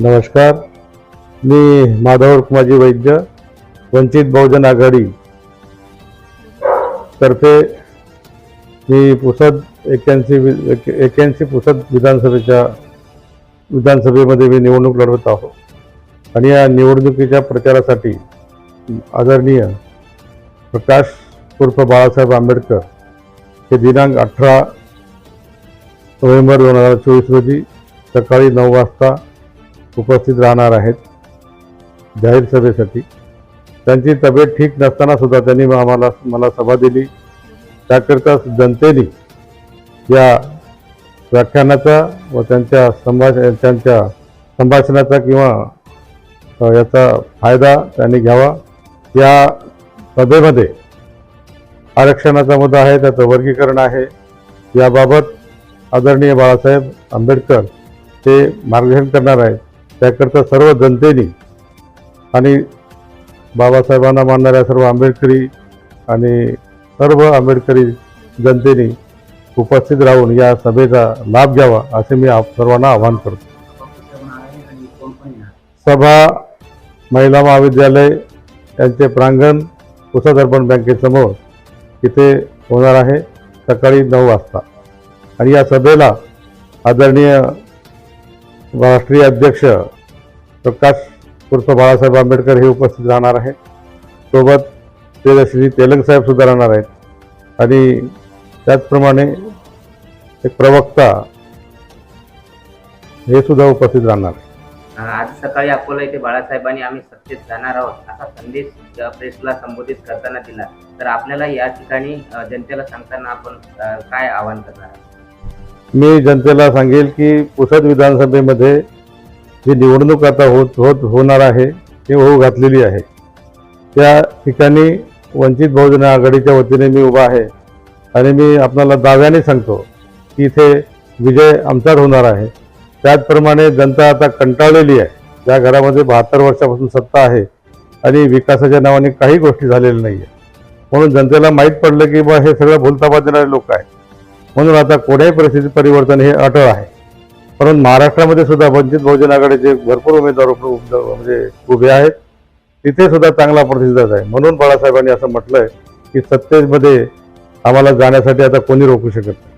नमस्कार. मी माधव रुक्माजी वैद्य वंचित बहुजन आघाडी तर्फे मी पुसद एक्क्याऐंशी वि- एक्क्याऐंशी पुसद विधानसभेच्या विधानसभेमध्ये मी निवडणूक लढवत आहो. आणि या निवडणुकीच्या प्रचारासाठी आदरणीय प्रकाश उर्फ बाळासाहेब आंबेडकर हे दिनांक अठरा नोव्हेंबर दोन हजार चोवीस रोजी सकाळी नऊ वाजता उपस्थित राहणार आहेत जाहीर सभेसाठी. त्यांची तब्येत ठीक नसताना सुद्धा त्यांनी आम्हाला मला सभा दिली. त्याकरिता जनतेने या व्याख्यानाचा व त्यांच्या संभाष त्यांच्या संभाषणाचा किंवा याचा फायदा त्यांनी घ्यावा. या सभेमध्ये आरक्षणाचा मुद्दा आहे त्याचं वर्गीकरण आहे. याबाबत आदरणीय बाळासाहेब आंबेडकर ते मार्गदर्शन करणार आहेत. त्याकरता सर्व जनतेने आणि बाबासाहेबांना मानणाऱ्या सर्व आंबेडकरी आणि सर्व आंबेडकरी जनतेने उपस्थित राहून या सभेचा लाभ घ्यावा असे मी आप सर्वांना आवाहन करतो. सभा महिला महाविद्यालय यांचे प्रांगण पुसद अर्बन बँकेसमोर इथे होणार आहे सकाळी नऊ वाजता. आणि या सभेला आदरणीय राष्ट्रीय अध्यक्ष प्रकाश उर्फ बाळासाहेब आंबेडकर हे उपस्थित राहणार आहेत. सोबत ते श्री तेलंग साहेब सुद्धा राहणार आहेत. आणि त्याचप्रमाणे एक प्रवक्ता हे सुद्धा उपस्थित राहणार आज सकाळी अकोला येथे बाळासाहेबांनी आम्ही सत्तेत जाणार आहोत. असा संदेश प्रेसला संबोधित करताना दिला. तर आपल्याला या ठिकाणी जनतेला सांगताना आपण काय आवाहन करणार आहोत? मी जनतेला सांगेल की पुसद विधानसभेमध्ये जी निवडणूक आता होत होत होणार आहे ती होऊ घातलेली आहे. त्या ठिकाणी वंचित बहुजन आघाडीच्या वतीने मी उभा आहे आणि मी आपणाला दाव्याने सांगतो की इथे विजय आमचाच होणार आहे. त्याचप्रमाणे जनता आता कंटाळलेली आहे. ज्या घरामध्ये बहात्तर वर्षापासून सत्ता आहे आणि विकासाच्या नावाने काही गोष्टी झालेल्या नाही आहे म्हणून जनतेला माहीत पडलं की बा हे सगळं भूलताबा देणारे लोक आहेत. म्हणून आता कोणत्याही परिस्थितीत परिवर्तन हे अटळ आहे. परंतु महाराष्ट्रामध्ये सुद्धा वंचित बहुजन आघाडीचे भरपूर उमेदवार म्हणजे उभे आहेत. तिथे सुद्धा चांगला प्रतिसाद आहे. म्हणून बाळासाहेबांनी असं म्हटलंय की सत्तेमध्ये आम्हाला जाण्यासाठी आता कोणी रोखू शकत नाही.